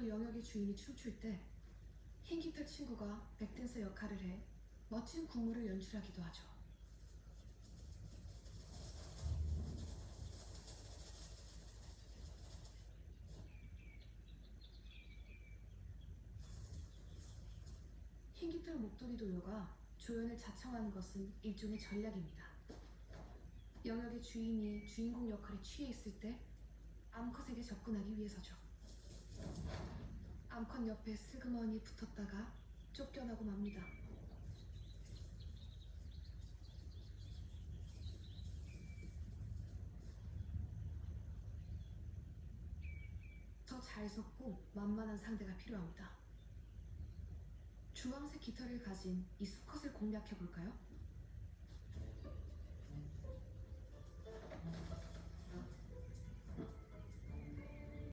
또 영역의 주인이 춤출 때흰 깃털 친구가 백댄서 역할을 해 멋진 국무를 연출하기도 하죠. 흰깃털 목도리 도요가 조연을 자청하는 것은 일종의 전략입니다. 영역의 주인이 주인공 역할에 취해 있을 때 암컷에게 접근하기 위해서죠. 암컷 옆에 슬그머니 붙었다가 쫓겨나고 맙니다. 더 잘 섰고 만만한 상대가 필요합니다. 주황색 깃털을 가진 이 수컷을 공략해 볼까요?